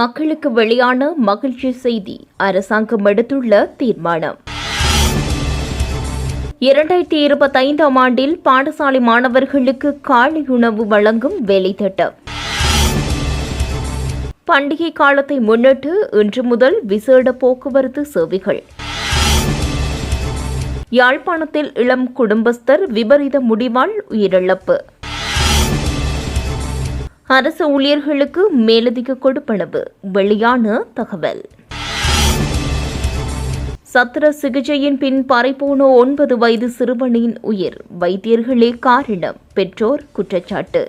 மக்களுக்கு வெளியான மகிழ்ச்சி செய்தி. அரசாங்கம் எடுத்துள்ள தீர்மானம். இரண்டாயிரத்தி இருபத்தைந்தாம் ஆண்டில் பாடசாலை மாணவர்களுக்கு காலை உணவு வழங்கும் வேலை திட்டம். பண்டிகை காலத்தை முன்னிட்டு இன்று முதல் விசேட போக்குவரத்து சேவைகள். யாழ்ப்பாணத்தில் இளம் குடும்பஸ்தர் விபரீத முடிவால் உயிரிழப்பு. அரசு ஊழியர்களுக்கு மேலதிக கொடுப்பனவு வெளியான தகவல். சத்திர சிகிச்சையின் பின் பறைபோன ஒன்பது வயது சிறுவனின் உயிர். வைத்தியர்களே காரணம் பெற்றோர் குற்றச்சாட்டு.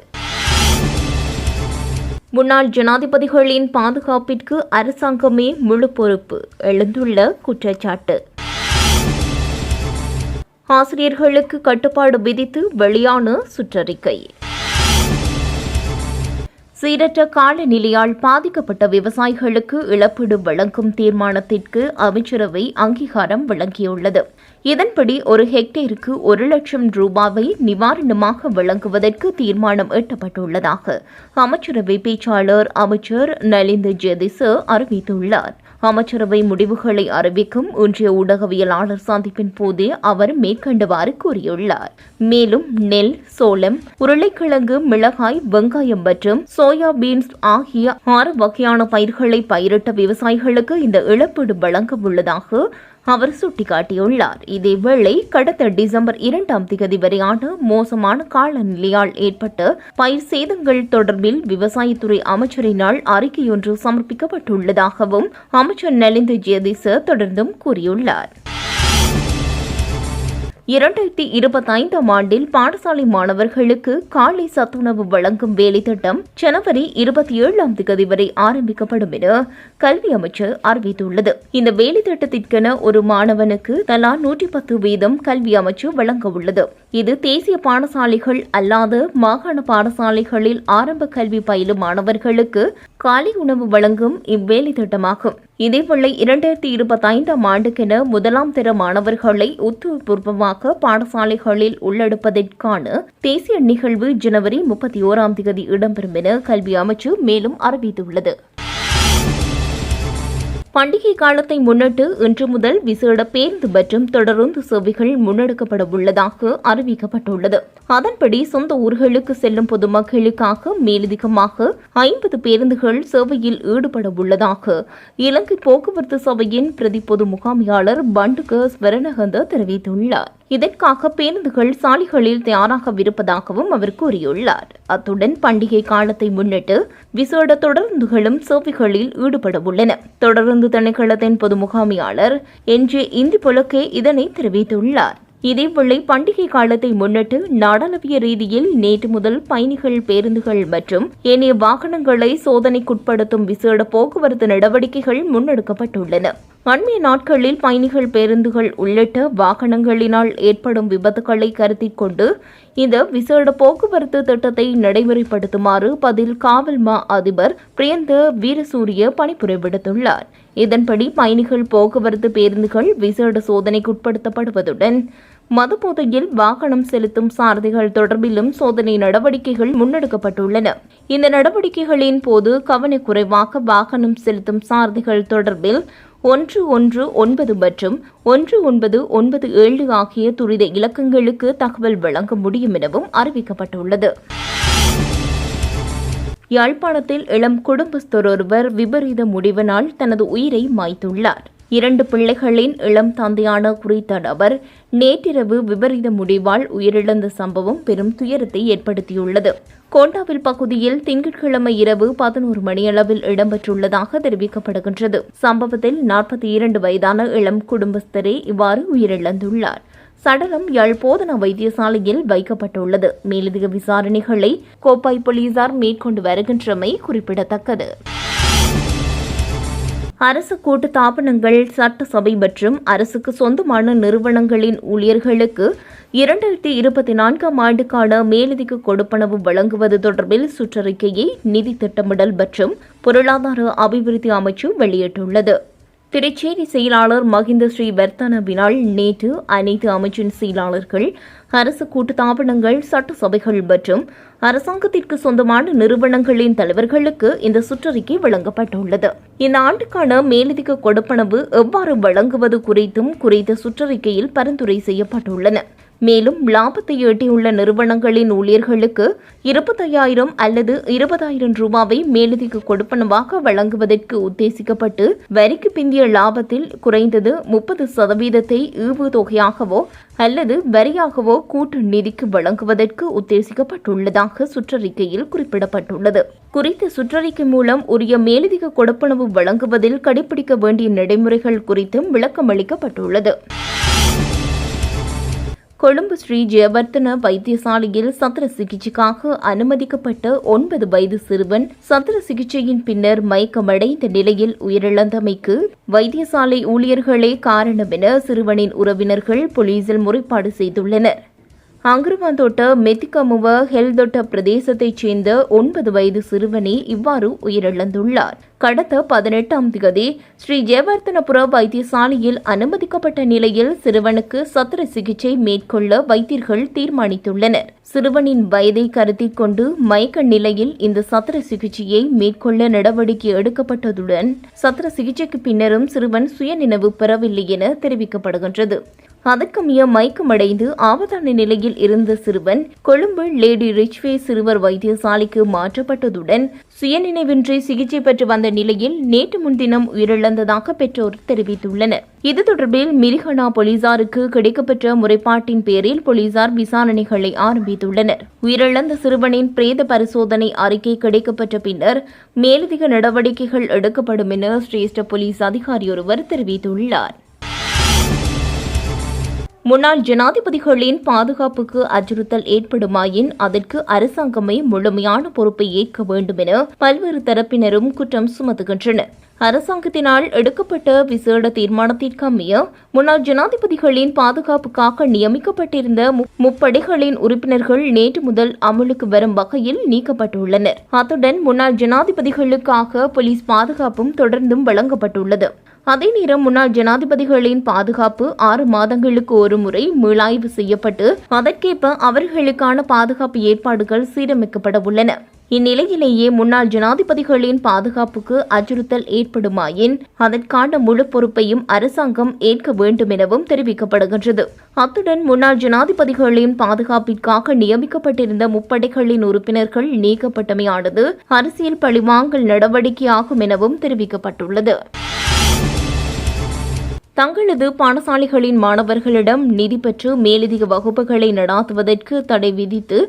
முன்னாள் ஜனாதிபதிகளின் பாதுகாப்பிற்கு அரசாங்கமே முழு பொறுப்பு. எழுந்துள்ள குற்றச்சாட்டு. ஆசிரியர்களுக்கு கட்டுப்பாடு விதித்து வெளியான சுற்றறிக்கை. சீரற்ற காலநிலையால் பாதிக்கப்பட்ட விவசாயிகளுக்கு இழப்பீடு வழங்கும் தீர்மானத்திற்கு அமைச்சரவை அங்கீகாரம் வழங்கியுள்ளது. இதன்படி ஒரு ஹெக்டேருக்கு ஒரு லட்சம் ரூபாவை நிவாரணமாக வழங்குவதற்கு தீர்மானம் எட்டப்பட்டுள்ளதாக அமைச்சரவை பேச்சாளர் அமைச்சர் நலிந்த ஜெதிசு அறிவித்துள்ளார். அமைச்சரவை முடிவுகளை அறிவிக்கும் இன்றைய ஊடகவியலாளர் சந்திப்பின் போதே அவர் மேற்கண்டவாறு கூறியுள்ளார். மேலும் நெல் சோளம் உருளைக்கிழங்கு மிளகாய் வெங்காயம் மற்றும் சோயா பீன்ஸ் ஆகிய ஆறு வகையான பயிர்களை பயிரிட்ட விவசாயிகளுக்கு இந்த இழப்பீடு வழங்க உள்ளதாக அவர் சுட்டிக்காட்டியுள்ளார். இதேவேளை கடந்த டிசம்பர் இரண்டாம் தேதி வரையான மோசமான காலநிலையால் ஏற்பட்ட பயிர் சேதங்கள் தொடர்பில் விவசாயத்துறை அமைச்சரினால் அறிக்கையொன்று சமர்ப்பிக்கப்பட்டுள்ளதாகவும் அமைச்சர் நலிந்த ஜெயதிச தொடர்ந்தும் கூறியுள்ளார். இரண்டாயிரத்தி இருபத்தைந்தாம் ஆண்டில் பாடசாலை மாணவர்களுக்கு காலை சத்துணவு வழங்கும் வேலை திட்டம் ஜனவரி இருபத்தி ஏழாம் தேதி வரை ஆரம்பிக்கப்படும் என கல்வி அமைச்சர் அறிவித்துள்ளது. இந்த வேலை திட்டத்திற்கென ஒரு மாணவனுக்கு தலா நூற்றி பத்து வீதம் கல்வி அமைச்சு வழங்க உள்ளது. இது தேசிய பாடசாலைகள் அல்லாத மாகாண பாடசாலைகளில் ஆரம்ப கல்வி பயிலும் மாணவர்களுக்கு காலை உணவு வழங்கும் இவ்வேலை திட்டமாகும். இதேவேளை இரண்டாயிரத்தி இருபத்தி ஐந்தாம் ஆண்டுக்கென முதலாம் தர மாணவர்களை உத்தியோகபூர்வமாக பாடசாலைகளில் உள்ளெடுப்பதற்கான தேசிய நிகழ்வு ஜனவரி முப்பத்தி ஓராம் தேதி இடம்பெறும் என கல்வி அமைச்சு மேலும் அறிவித்துள்ளது. பண்டிகை காலத்தை முன்னிட்டு இன்று முதல் விசேட பேருந்து மற்றும் தொடருந்து சேவைகள் முன்னெடுக்கப்பட உள்ளதாக அறிவிக்கப்பட்டுள்ளது. அதன்படி சொந்த ஊர்களுக்கு செல்லும் பொதுமக்களுக்காக மேலதிகமாக ஐம்பது பேருந்துகள் சேவையில் ஈடுபட உள்ளதாக இலங்கை போக்குவரத்து சபையின் பிரதி பொது முகாமையாளர் பண்டுக ஸ்வரணகந்த தெரிவித்துள்ளார். இதற்காக பேருந்துகள் சாலைகளில் தயாராகவிருப்பதாகவும் அவர் கூறியுள்ளார். அத்துடன் பண்டிகை காலத்தை முன்னிட்டு விசேட தொடருந்துகளும் சேவைகளில் ஈடுபட உள்ளன. தொடருந்து திணைக்களத்தின் பொது முகாமையாளர் என். ஜே. இந்தி புலக்கே இதனை தெரிவித்துள்ளார். இதேவேளை பண்டிகை காலத்தை முன்னிட்டு நாடாளவிய ரீதியில் நேற்று முதல் பயணிகள் பேருந்துகள் மற்றும் ஏனைய வாகனங்களை சோதனைக்குட்படுத்தும் விசேட போக்குவரத்து நடவடிக்கைகள் முன்னெடுக்கப்பட்டுள்ளன. அண்மைய நாட்களில் பயணிகள் பேருந்துகள் உள்ளிட்ட வாகனங்களினால் ஏற்படும் விபத்துகளை கருத்தில் கொண்டு இந்த விசேட போக்குவரத்து திட்டத்தை நடைமுறைப்படுத்துமாறு பதில் காவல் மா அதிபர் பிரியந்த வீரசூரிய பணிபுரை விடுத்துள்ளார். இதன்படி பயணிகள் போக்குவரத்து பேருந்துகள் விசேட சோதனைக்குட்படுத்தப்படுவதுடன் மதுபோதையில் வாகனம் செலுத்தும் சாரதிகள் தொடர்பிலும் சோதனை நடவடிக்கைகள் முன்னெடுக்கப்பட்டுள்ளன. இந்த நடவடிக்கைகளின் போது கவனக்குறைவாக வாகனம் செலுத்தும் சாரதிகள் தொடர்பில் ஒன்று ஒன்று ஒன்பது மற்றும் ஒன்று ஒன்பது ஒன்பது ஏழு ஆகிய துரித இலக்கங்களுக்கு தகவல் வழங்க முடியும் எனவும் அறிவிக்கப்பட்டுள்ளது. யாழ்ப்பாணத்தில் இளம் குடும்பஸ்தர் ஒருவர் விபரீத முடிவினால் தனது உயிரை மாய்த்துள்ளார். இரண்டு பிள்ளைகளின் இளம் தந்தையான குறித்த நபர் நேற்றிரவு விபரீத முடிவால் உயிரிழந்த சம்பவம் பெரும் துயரத்தை ஏற்படுத்தியுள்ளது. கோண்டாவில் பகுதியில் திங்கட்கிழமை இரவு பதினோரு மணியளவில் இடம்பெற்றுள்ளதாக தெரிவிக்கப்படுகின்றது. சம்பவத்தில் நாற்பத்தி இரண்டு வயதான இளம் குடும்பஸ்தரே இவ்வாறு உயிரிழந்துள்ளார். சடலம் யாழ் போதனா வைத்தியசாலையில் வைக்கப்பட்டுள்ளது. மேலதிக விசாரணைகளை கோப்பாய் போலீசார் மேற்கொண்டு வருகின்றமை குறிப்பிடத்தக்கது. அரசு கூட்டு தாபனங்கள் சட்டசபை மற்றும் அரசுக்கு சொந்தமான நிறுவனங்களின் ஊழியர்களுக்கு இரண்டாயிரத்தி இருபத்தி நான்காம் ஆண்டுக்கான மேலதிக கொடுப்பனவு வழங்குவது தொடர்பில் சுற்றறிக்கையை நிதி திட்டமிடல் மற்றும் பொருளாதார அபிவிருத்தி அமைச்சு வெளியிட்டுள்ளது. திருச்சேரி செயலாளர் மகிந்த ஸ்ரீ வர்த்தனவினால் நேற்று அனைத்து அமைச்சின் செயலாளர்கள் அரசு கூட்டுத்தாபனங்கள் சட்டசபைகள் மற்றும் அரசாங்கத்திற்கு சொந்தமான நிறுவனங்களின் தலைவர்களுக்கு இந்த சுற்றறிக்கை வழங்கப்பட்டுள்ளது. இந்த ஆண்டுக்கான மேலதிக கொடுப்பனவு எவ்வாறு வழங்குவது குறித்தும் குறித்த சுற்றறிக்கையில் பரிந்துரை செய்யப்பட்டுள்ளன. மேலும் லாபத்தை ஈட்டியுள்ள நிறுவனங்களின் ஊழியர்களுக்கு இருபத்தையாயிரம் அல்லது இருபதாயிரம் ரூபாவை மேலதிக கொடுப்பனவாக வழங்குவதற்கு உத்தேசிக்கப்பட்டு வரிக்கு பிந்திய லாபத்தில் குறைந்தது முப்பது சதவீதத்தை ஈவுத்தொகையாகவோ அல்லது வரியாகவோ கூட்டு நிதிக்கு வழங்குவதற்கு உத்தேசிக்கப்பட்டுள்ளதாக சுற்றறிக்கையில் குறிப்பிடப்பட்டுள்ளது. குறித்த சுற்றறிக்கை மூலம் உரிய மேலதிக கொடுப்பனவு வழங்குவதில் கடைபிடிக்க வேண்டிய நடைமுறைகள் குறித்தும் விளக்கமளிக்கப்பட்டுள்ளது. கொழும்பு ஸ்ரீ ஜெயவர்த்தன வைத்தியசாலையில் சத்திர சிகிச்சைக்காக அனுமதிக்கப்பட்ட ஒன்பது வயது சிறுவன் சத்திர சிகிச்சையின் பின்னர் மயக்கமடைந்த நிலையில் உயிரிழந்தமைக்கு வைத்தியசாலை ஊழியர்களே காரணம் என சிறுவனின் உறவினர்கள் போலீசில் முறைப்பாடு செய்துள்ளனர். அங்குருவாந்தோட்ட மெத்திகமுவ ஹெல்தொட்ட பிரதேசத்தைச் சேர்ந்த ஒன்பது வயது சிறுவனே இவ்வாறு உயிரிழந்துள்ளார். கடந்த பதினெட்டாம் திகதி ஸ்ரீ ஜெயவர்த்தனபுர வைத்தியசாலையில் அனுமதிக்கப்பட்ட நிலையில் சிறுவனுக்கு சத்திர சிகிச்சை மேற்கொள்ள வைத்தியர்கள் தீர்மானித்துள்ளனர். சிறுவனின் வயதை கருத்தில் கொண்டு மயக்க நிலையில் இந்த சத்திர சிகிச்சையை மேற்கொள்ள நடவடிக்கை எடுக்கப்பட்டதுடன் சத்திர சிகிச்சைக்கு பின்னரும் சிறுவன் சுயநினைவு பெறவில்லை என தெரிவிக்கப்படுகின்றது. அதற்கமைய மயக்கமடைந்து ஆபத்தான நிலையில் இருந்த சிறுவன் கொழும்பு லேடி ரிச்வே சிறுவர் வைத்தியசாலைக்கு மாற்றப்பட்டதுடன் சுயநினைவின்றி சிகிச்சை பெற்று வந்த நிலையில் நேற்று முன்தினம் உயிரிழந்ததாக பெற்றோர் தெரிவித்துள்ளனர். இது தொடர்பில் மிரிகனா போலீசாருக்கு கிடைக்கப்பெற்ற முறைப்பாட்டின் பேரில் போலீசார் விசாரணைகளை ஆரம்பித்துள்ளனர். உயிரிழந்த சிறுவனின் பிரேத பரிசோதனை அறிக்கை கிடைக்கப்பெற்ற பின்னர் மேலதிக நடவடிக்கைகள் எடுக்கப்படும் என சிரேஷ்ட போலீஸ் அதிகாரியொருவர் தெரிவித்துள்ளார். முன்னாள் ஜனாதிபதிகளின் பாதுகாப்புக்கு அச்சுறுத்தல் ஏற்படுமாயின் அதற்கு அரசாங்கமே முழுமையான பொறுப்பை ஏற்க வேண்டும் என பல்வேறு தரப்பினரும் குற்றம் சுமத்துகின்றனர். அரசாங்கத்தினால் எடுக்கப்பட்ட விசேட தீர்மானத்திற்கு அமைய முன்னாள் ஜனாதிபதிகளின் பாதுகாப்புக்காக நியமிக்கப்பட்டிருந்த முப்படைகளின் உறுப்பினர்கள் நேற்று முதல் அமலுக்கு வரும் வகையில் நீக்கப்பட்டுள்ளனர். அத்துடன் முன்னாள் ஜனாதிபதிகளுக்காக போலீஸ் பாதுகாப்பும் தொடர்ந்தும் வழங்கப்பட்டுள்ளது. அதே நேரம் முன்னாள் ஜனாதிபதிகளின் பாதுகாப்பு ஆறு மாதங்களுக்கு ஒரு முறை மீளாய்வு செய்யப்பட்டு அதற்கேற்ப அவர்களுக்கான பாதுகாப்பு ஏற்பாடுகள் சீரமைக்கப்பட உள்ளன. இந்நிலையிலேயே முன்னாள் ஜனாதிபதிகளின் பாதுகாப்புக்கு அச்சுறுத்தல் ஏற்படுமாயின் அதற்கான முழு பொறுப்பையும் அரசாங்கம் ஏற்க வேண்டும் எனவும் தெரிவிக்கப்படுகின்றது. அத்துடன் முன்னாள் ஜனாதிபதிகளின் பாதுகாப்பிற்காக நியமிக்கப்பட்டிருந்த முப்படைகளின் உறுப்பினர்கள் நீக்கப்பட்டமையானது அரசியல் பழிவாங்கல் நடவடிக்கையாகும் எனவும் தெரிவிக்கப்பட்டுள்ளது. தங்களது பாடசாலைகளின் மாணவர்களிடம் நிதி பெற்று மேலதிக வகுப்புகளை நடாத்துவதற்கு தடை விதித்து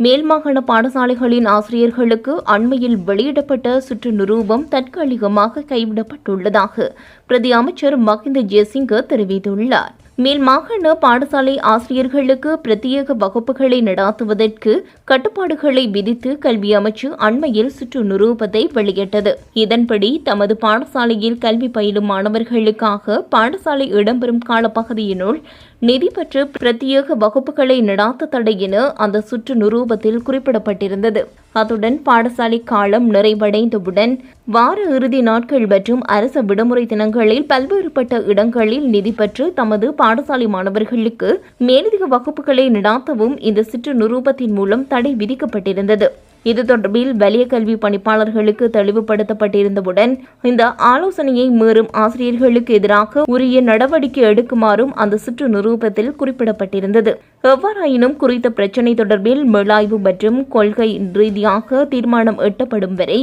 மேல்மாகாண பாடசாலைகளின் ஆசிரியர்களுக்கு அண்மையில் வெளியிடப்பட்ட சுற்று நிரூபம் தற்காலிகமாக கைவிடப்பட்டுள்ளதாக பிரதி அமைச்சர் மகிந்த ஜெயசிங்க தெரிவித்துள்ளார். மேல் மாகாண பாடசாலை ஆசிரியர்களுக்கு பிரத்யேக வகுப்புகளை நடாத்துவதற்கு கட்டுப்பாடுகளை விதித்து கல்வி அமைச்சு அண்மையில் சுற்று நிரூபத்தை வெளியிட்டது. இதன்படி தமது பாடசாலையில் கல்வி பயிலும் மாணவர்களுக்காக பாடசாலை இடம்பெறும் காலப்பகுதியினுள் நிதி பெற்று பிரத்யேக வகுப்புகளை நடாத்த தடை என அந்த சுற்று நிரூபத்தில் குறிப்பிடப்பட்டிருந்தது. அத்துடன் பாடசாலை காலம் நிறைவடைந்தவுடன் வார இறுதி நாட்கள் மற்றும் அரசு விடுமுறை தினங்களில் பல்வேறுபட்ட இடங்களில் நிதி பெற்று தமது பாடசாலை மாணவர்களுக்கு மேலதிக வகுப்புகளை நடாத்தவும் இந்த சிற்று நிரூபத்தின் மூலம் தடை விதிக்கப்பட்டிருந்தது. இது தொடர்பில் வலிய கல்வி பணிப்பாளர்களுக்கு தெளிவுபடுத்தப்பட்டிருந்தவுடன் இந்த ஆலோசனையை மீறும் ஆசிரியர்களுக்கு எதிராக உரிய நடவடிக்கை எடுக்குமாறும் அந்த சுற்று நிரூபத்தில் குறிப்பிடப்பட்டிருந்தது. எவ்வாறாயினும் குறித்த பிரச்சினை தொடர்பில் மீளாய்வு மற்றும் கொள்கை ரீதியாக தீர்மானம் எட்டப்படும் வரை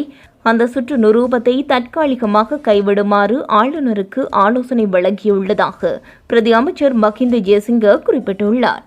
அந்த சுற்று நிரூபத்தை தற்காலிகமாக கைவிடுமாறு ஆளுநருக்கு ஆலோசனை வழங்கியுள்ளதாக பிரதி அமைச்சர் மஹிந்த ஜெயசிங்க குறிப்பிட்டுள்ளார்.